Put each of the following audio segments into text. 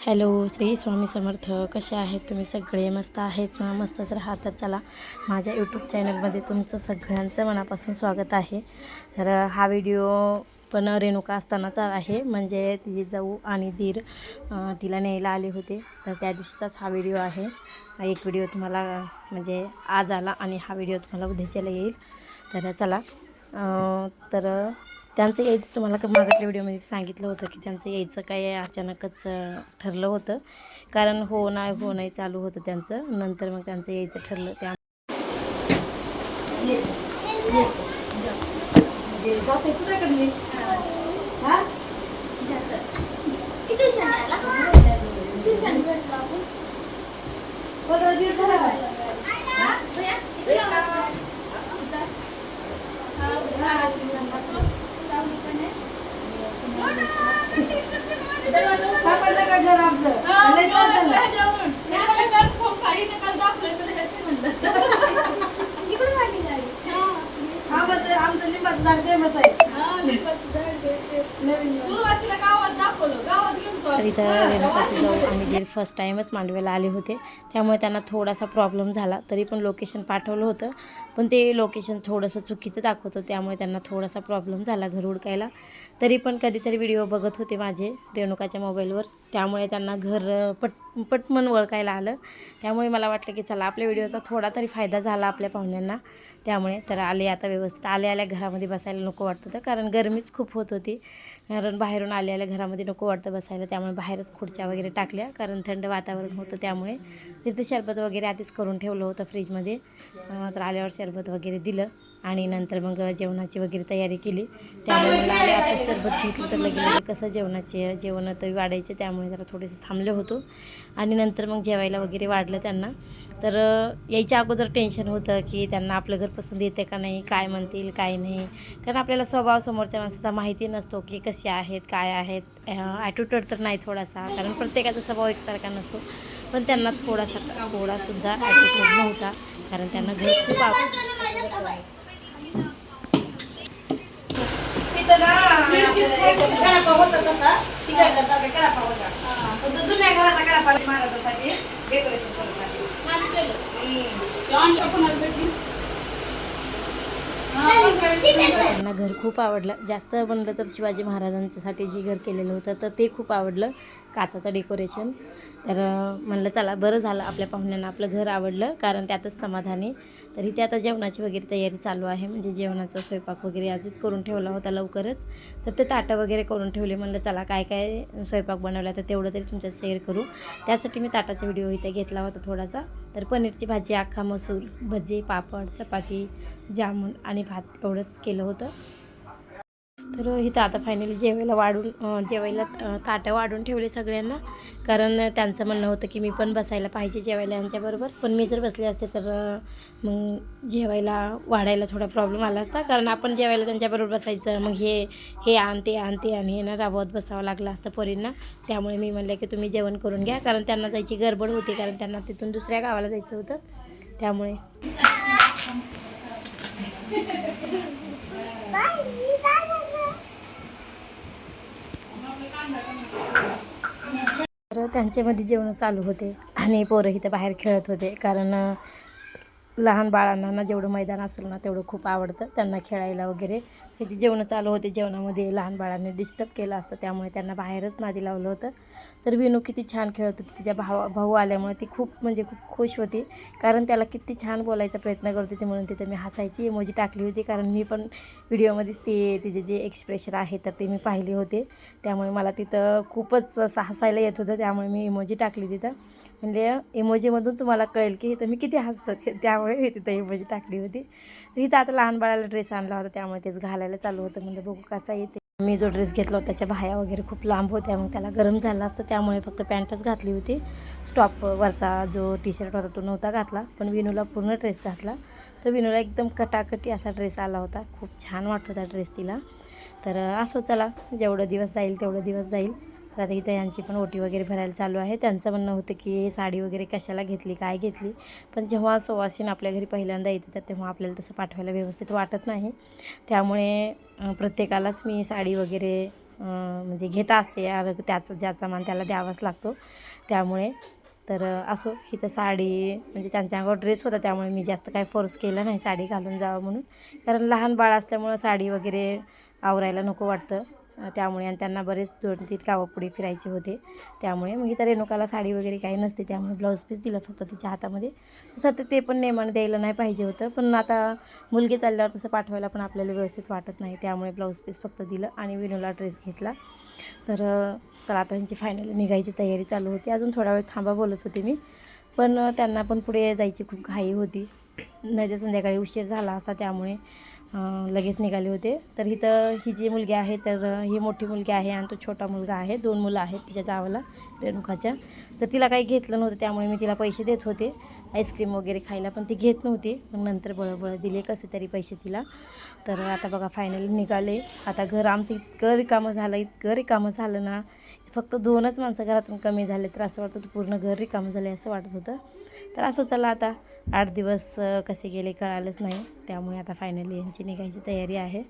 Hello Shri Swami समर्थ. कसे आहेत तुम्ही? सगळे मस्त आहेत ना? मस्तच राहा तर चला माझ्या यूट्यूब चॅनलमध्ये तुमचं सगळ्यांचं मनापासून स्वागत आहे. तर हा व्हिडिओ पण रेणुका असतानाचा आहे. म्हणजे तिची जाऊ आणि दीर तिला न्यायला आले होते. तर त्या दिवशीचाच हा व्हिडिओ आहे. एक व्हिडिओ तुम्हाला म्हणजे आज आला आणि हा व्हिडिओ तुम्हाला उद्याच्याला येईल. तर चला तर त्यांचं यायचं तुम्हाला क- व्हिडिओमध्ये सांगितलं होतं की त्यांचं यायचं काय अचानकच ठरलं होतं. कारण हो नाही हो नाही चालू होतं त्यांचं. नंतर मग त्यांचं यायचं ठरलं. त्या किती क्षणी आला किती क्षणी भेटलो आपण इकडून आली गाडी सुरुवातीला गावात दाखवलं गावात गेलो तर इथं रेणुकाची जाऊ आम्ही दीर फर्स्ट टाईमच मांडव्याला आले होते. त्यामुळे त्यांना थोडासा प्रॉब्लेम झाला. तरी पण लोकेशन पाठवलं होतं. पण ते लोकेशन थोडंसं चुकीचं दाखवत. होतं त्यामुळे त्यांना थोडासा प्रॉब्लेम झाला घर उडकायला तरी पण कधीतरी व्हिडिओ बघत होते माझे रेणुकाच्या मोबाईलवर त्यामुळे त्यांना घर पट पटमन ओळखायला आलं. त्यामुळे मला वाटलं की चला आपल्या व्हिडिओचा थोडा तरी फायदा झाला आपल्या पाहुण्यांना. त्यामुळे तर आले आता व्यवस्थित. आले आल्या घरामध्ये बसायला नको वाटत होतं. कारण गरमीच खूप होत होती. कारण बाहेरून आले आल्या घरामध्ये नको वाटतं बसायला. त्यामुळे बाहेरच खुर्च्या वगैरे टाकल्या कारण थंड वातावरण होतं त्यामुळे. तिथं शरबत वगैरे आधीच करून ठेवलं होतं फ्रीजमध्ये. तर आल्यावर शरबत वगैरे दिलं. आणि नंतर मग जेवणाची वगैरे तयारी केली. त्यामुळे मला आता सरबत घेतलं तर लगेच कसं जेवणाचे जेवण तरी वाढायचे त्यामुळे जरा थोडेसे थांबले होतो. आणि नंतर मग जेवायला वगैरे वाढलं त्यांना. तर यायच्या अगोदर टेन्शन होतं की त्यांना आपलं घर पसंत येते का नाही काय म्हणतील काय नाही. कारण आपल्याला स्वभाव समोरच्या माणसाचा माहिती नसतो की कसे आहेत काय आहेत. ॲटिट्यूड तर नाही थोडासा कारण प्रत्येकाचा स्वभाव एकसारखा नसतो. पण त्यांना थोडासा थोडासुद्धा ॲटिट्यूड नव्हता कारण त्यांना घर खूप आव तिथं ना आपलं कडापा होता तसा शिकायला कडापा होता. पण तो जुन्या घराचा कडापा महाराजासाठी डेकोरेशन करत त्यांना घर खूप आवडलं. जास्त म्हणलं तर शिवाजी महाराजांच्यासाठी जे घर केलेलं होतं तर ते खूप आवडलं. काचाचं डेकोरेशन तर म्हणलं चला बरं झालं आपल्या पाहुण्यांना आपलं घर आवडलं कारण त्यातच समाधानी. तर इथे आता जेवणाची वगैरे तयारी चालू आहे. म्हणजे जेवणाचा स्वयंपाक वगैरे आजच करून ठेवला होता लवकरच. तर ते ताटं वगैरे करून ठेवले. म्हणलं चला काय काय स्वयंपाक बनवला तर तेवढं तरी तुमच्यात शेअर करू. त्यासाठी मी ताटाचा व्हिडिओ इथे घेतला होता थोडासा. तर पनीरची भाजी अख्खा मसूर भजी पापड चपाती जामून आणि भात एवढंच केलं होतं. तर इथं आता फायनली जेवायला वाढून जेवायला ताटं वाढून ठेवले सगळ्यांना. कारण त्यांचं म्हणणं होतं की मी पण बसायला पाहिजे जेवायला यांच्याबरोबर. पण मी जर बसले असते तर मग जेवायला वाढायला थोडा प्रॉब्लेम आला असता. कारण आपण जेवायला त्यांच्याबरोबर बसायचं मग हे हे आण ते आण ते आणि हे ना राबवत बसावं लागलं असतं पोरींना. त्यामुळे मी म्हणलं की तुम्ही जेवण करून घ्या. कारण त्यांना जायची गडबड होती कारण त्यांना तिथून दुसऱ्या गावाला जायचं होतं. त्यामुळे. तर त्यांच्यामध्ये जेवण चालू होते आणि पोरं इथं बाहेर खेळत होते. कारण लहान बाळांना ना जेवढं मैदान असेल ना तेवढं खूप आवडतं. त्यांना खेळायला वगैरे. त्याची जेवणं चालू होते जेवणामध्ये लहान बाळांनी डिस्टर्ब केलं असतं. त्यामुळे त्यांना बाहेरच नादी लावलं होतं. तर विनू किती छान खेळत होती. तिच्या भावा भाऊ आल्यामुळे ती खूप म्हणजे खूप खुश होती. कारण त्याला किती छान बोलायचा प्रयत्न करत होती. म्हणून तिथं मी हसायची इमोजी टाकली होती. कारण मी पण व्हिडिओमध्येच ते तिचे जे एक्सप्रेशन आहे तर ते मी पाहिले होते. त्यामुळे मला तिथं खूपच असं हसायला येत होतं. त्यामुळे मी इमोजी टाकली तिथं. म्हणजे इमोजीमधून तुम्हाला कळेल की इथं मी किती हसतो त्या त्यामुळे मी तिथं इमोजी टाकली होती. तिथं आता लहान बाळाला ड्रेस आणला होता त्यामुळे तेच घालायला चालू होतं. म्हणजे बघू कसा येते. मी जो ड्रेस घेतला होता त्याच्या बाह्या वगैरे खूप लांब होत्या मग त्याला गरम झाला असतं. त्यामुळे फक्त पॅन्टच घातली होती. स्टॉप वरचा जो टी शर्ट होता तो नव्हता घातला. पण विनूला पूर्ण ड्रेस घातला. तर विनूला एकदम कटाकटी असा ड्रेस आला होता. खूप छान वाटत होता ड्रेस तिला. तर असो चला. जेवढं दिवस जाईल तेवढं दिवस जाईल. तर आता इथं यांची पण ओटी वगैरे भरायला चालू आहे. त्यांचं म्हणणं होतं की साडी वगैरे कशाला घेतली काय घेतली? पण जेव्हा सुवासीन आपल्या घरी पहिल्यांदा येते तर तेव्हा आपल्याला तसं पाठवायला व्यवस्थित वाटत नाही. त्यामुळे प्रत्येकालाच मी साडी वगैरे म्हणजे घेता असते. यार त्याचं ज्याचा मान त्याला द्यावाच लागतो. त्यामुळे तर असो. इथं साडी म्हणजे त्यांच्या अंगावर ड्रेस होता त्यामुळे मी जास्त काही फोर्स केलं नाही साडी घालून जावं म्हणून. कारण लहान बाळ असल्यामुळं साडी वगैरे आवरायला नको वाटतं. त्यामुळे आणि त्यांना बरेच दोन तीन गावापुढे फिरायचे होते. त्यामुळे मग इथं रेणुकाला साडी वगैरे काही नसते त्यामुळे ब्लाऊज पीस दिलं फक्त तिच्या हातामध्ये. तसं तर ते पण नेमानं द्यायला नाही पाहिजे होतं पण आता मुलगी चालल्यावर तसं पाठवायला पण आपल्याला व्यवस्थित वाटत नाही त्यामुळे ब्लाऊज पीस फक्त दिलं आणि विनूला ड्रेस घेतला. तर चला आता त्यांची फायनल निघायची तयारी चालू होती. अजून थोडा वेळ थांबा बोलत होते मी पण त्यांना पण पुढे जायची खूप घाई होती. नाही तर संध्याकाळी उशीर झाला असता त्यामुळे लगेच निघाले होते. तर इथं ही जी मुलगी आहे तर ही मोठी मुलगी आहे आणि तो छोटा मुलगा आहे. दोन मुलं आहेत तिच्या जावाला रेणुकाच्या. तर तिला काही घेतलं नव्हतं त्यामुळे मी तिला पैसे देत होते. आईस्क्रीम वगैरे खायला पण ती घेत नव्हती. मग नंतर बळबळ दिले कसे तरी पैसे तिला. तर आता बघा फायनली निघाले. आता घर आमचं इतकं रिकामं झालं इतकं रिकामं झालं ना. फक्त दोनच माणसं घरातून कमी झाले तर असं वाटतं पूर्ण घर रिकामं झाले असं वाटत होतं. तर असं चला आता आठ दिवस कसे गेले कळालंच नाही. त्यामुळे आता फायनली यांची निघायची तयारी आहे.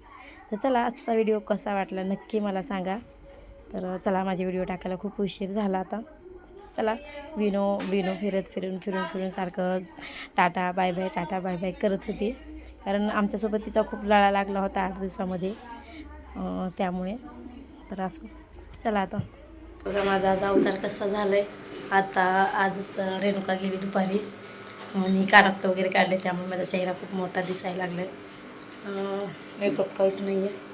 तर चला आजचा व्हिडिओ कसा वाटला नक्की मला सांगा. तर चला माझे व्हिडिओ टाकायला खूप उशीर झाला आता. चला विनो विनो फिरत फिरून फिरून फिरून सारखं tata bye bye tata bye bye करत होती. कारण आमच्यासोबत तिचा खूप लळा लागला होता आठ दिवसामध्ये. त्यामुळे. तर असं. चला आता. बघा माझा आज अवतार कसा झाला आहे आता आजच रेणुका गेली दुपारी. मी कानात वगैरे काढले त्यामुळे माझा चेहरा खूप मोठा दिसायला लागला आहे मेकअप काहीच नाही आहे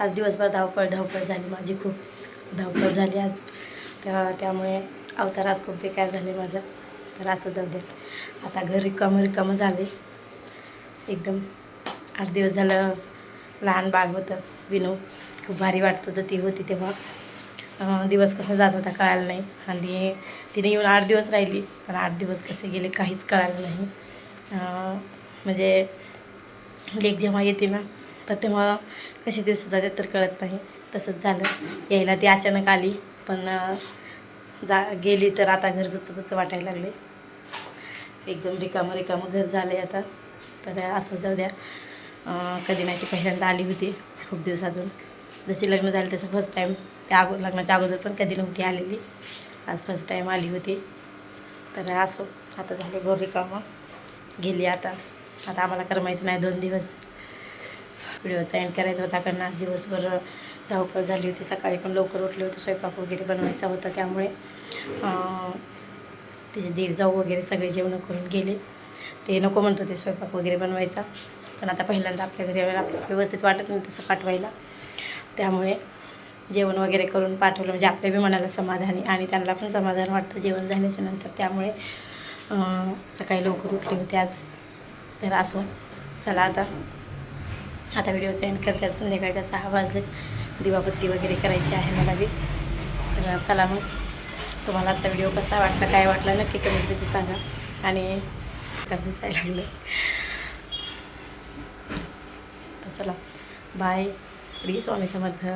आज दिवसभर धावपळ धावपळ झाली माझी खूप. धावपळ झाली आज. तर त्यामुळे अवतार आज खूप बेकार झाले माझा. तर असं जाऊ दे. आता घर रिकामं रिकामं झाले एकदम आठ दिवस झालं लहान बाळ होतं विनू. खूप भारी वाटत होतं ती होती तेव्हा. दिवस कसा जात होता कळालं नाही. आणि तिने येऊन आठ दिवस राहिली. पण आठ दिवस कसे गेले काहीच कळालं नाही. म्हणजे लेक जेव्हा येते ना तर तेव्हा कसे दिवस जातात तर कळत नाही. तसंच झालं. यायला ती अचानक आली. पण जा गेली तर आता घर गुचगुच वाटायला लागले. एकदम रिकामं रिकामं घर झालं आहे आता. तर असं जाऊ द्या. कधी नाही ती पहिल्यांदा आली होती. खूप दिवसातून. जशी लग्न झाली तसं फर्स्ट टाईम त्या अगो लग्नाच्या अगोदर पण कधी नव्हती आलेली. आज फर्स्ट टाईम आली होती. तर असो आता झाले गोरी कामं. गेली आता. आता आम्हाला करमायचं नाही दोन दिवस. व्हिडिओचा एंड करायचा होता कारण आज दिवसभर धावपळ झाली होती. सकाळी पण लवकर उठले होते स्वयंपाक वगैरे बनवायचा होता त्यामुळे. तिचे दीड जाऊ वगैरे सगळे जेवणं करून गेले. ते नको म्हणत होते स्वयंपाक वगैरे बनवायचा. पण आता पहिल्यांदा आपल्या घरी व्यवस्थित वाटत नाही तसं पाठवायला. त्यामुळे जेवण वगैरे करून पाठवलं. म्हणजे आपल्या बी मनाला समाधानी आणि त्यांना पण समाधान वाटतं जेवण झाल्याच्यानंतर. त्यामुळे सकाळी लवकर उठले होते आज. तर असो. चला आता. आता व्हिडिओचा एंड करतात संध्याकाळच्या सहा वाजले दिवाबत्ती वगैरे करायची आहे मला बी. तर चला मग. तुम्हाला आजचा व्हिडिओ कसा वाटला काय वाटला नक्की कमेंटमध्ये सांगा. आणि दिसायला लागलं. तर चला. बाय श्री स्वामी समर्थ.